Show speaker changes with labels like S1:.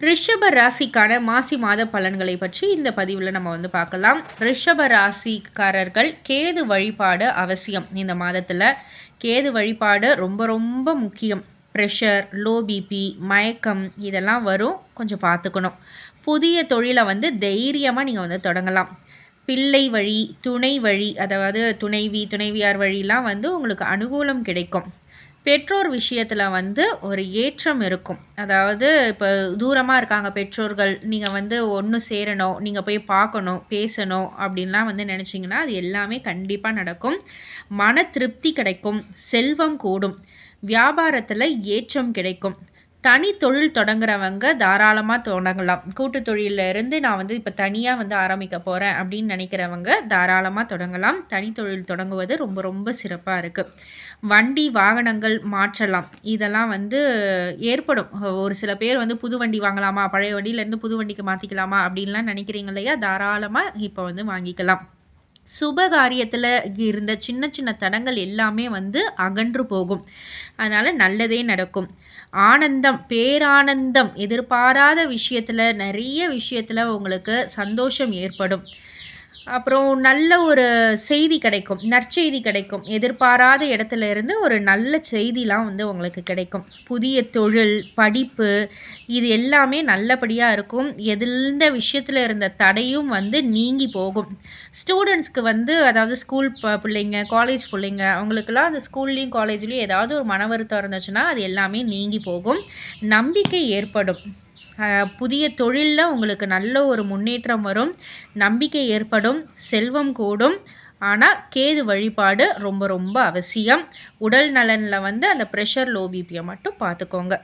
S1: ரிஷப ராசிக்கான மாசி மாத பலன்களை பற்றி இந்த பதிவில் நம்ம வந்து பார்க்கலாம். ரிஷப ராசிக்காரர்கள் கேது வழிபாடு அவசியம். இந்த மாதத்தில் கேது வழிபாடு ரொம்ப ரொம்ப முக்கியம். ப்ரெஷர் லோ பிபி மயக்கம் இதெல்லாம் வரும். கொஞ்சம் பார்த்துக்கணும். புதிய தொழிலை வந்து தைரியமாக நீங்கள் வந்து தொடங்கலாம். பிள்ளை வழி துணை வழி அதாவது துணைவி துணைவியார் வழிலாம் வந்து உங்களுக்கு அனுகூலம் கிடைக்கும். பெற்றோர் விஷயத்தில் வந்து ஒரு ஏற்றம் இருக்கும். அதாவது இப்போ தூரமாக இருக்காங்க பெற்றோர்கள் நீங்கள் வந்து ஒன்று சேரணும் நீங்கள் போய் பார்க்கணும் பேசணும் அப்படின்லாம் வந்து நினச்சிங்கன்னா அது எல்லாமே கண்டிப்பாக நடக்கும். மன திருப்தி கிடைக்கும் செல்வம் கூடும். வியாபாரத்தில் ஏற்றம் கிடைக்கும். தனி தொழில் தொடங்குறவங்க தாராளமாக தொடங்கலாம். கூட்டு தொழிலிருந்து நான் வந்து இப்போ தனியாக வந்து ஆரம்பிக்க போகிறேன் அப்படின்னு நினைக்கிறவங்க தாராளமாக தொடங்கலாம். தனி தொழில் தொடங்குவது ரொம்ப ரொம்ப சிறப்பாக இருக்குது வண்டி வாகனங்கள் மாற்றலாம். இதெல்லாம் வந்து ஏற்படும். ஒரு சில பேர் வந்து புது வண்டி வாங்கலாமா? பழைய வண்டியிலேருந்து புது வண்டிக்கு மாற்றிக்கலாமா அப்படின்லாம் நினைக்கிறீங்க இல்லையா? தாராளமாக இப்போ வந்து வாங்கிக்கலாம். சுப காரியத்தில் இருந்த சின்ன சின்ன தடங்கள் எல்லாமே வந்து அகன்று போகும். அதனால் நல்லதே நடக்கும். ஆனந்தம் பேரானந்தம் எதிர்பாராத விஷயத்தில் நிறைய விஷயத்தில் உங்களுக்கு சந்தோஷம் ஏற்படும். அப்புறம் நல்ல ஒரு செய்தி கிடைக்கும். நற்செய்தி கிடைக்கும். எதிர்பாராத இடத்துல இருந்து ஒரு நல்ல செய்திலாம் வந்து உங்களுக்கு கிடைக்கும். புதிய தொழில் படிப்பு இது எல்லாமே நல்லபடியாக இருக்கும். எந்த விஷயத்தில் இருந்த தடையும் வந்து நீங்கி போகும். ஸ்டூடெண்ட்ஸ்க்கு வந்து அதாவது ஸ்கூல் பிள்ளைங்க காலேஜ் பிள்ளைங்க அவங்களுக்கெல்லாம் அந்த ஸ்கூல்லேயும் காலேஜ்லேயும் ஏதாவது ஒரு மன வருத்தம் இருந்துச்சுன்னா அது எல்லாமே நீங்கி போகும். நம்பிக்கை ஏற்படும். புதிய தொழிலில் உங்களுக்கு நல்ல ஒரு முன்னேற்றம் வரும் நம்பிக்கை ஏற்படும் செல்வம் கூடும். ஆனால் கேது வழிபாடு ரொம்ப ரொம்ப அவசியம். உடல் நலனில் வந்து அந்த ப்ரெஷர் லோ பிபியை மட்டும் பார்த்துக்கோங்க.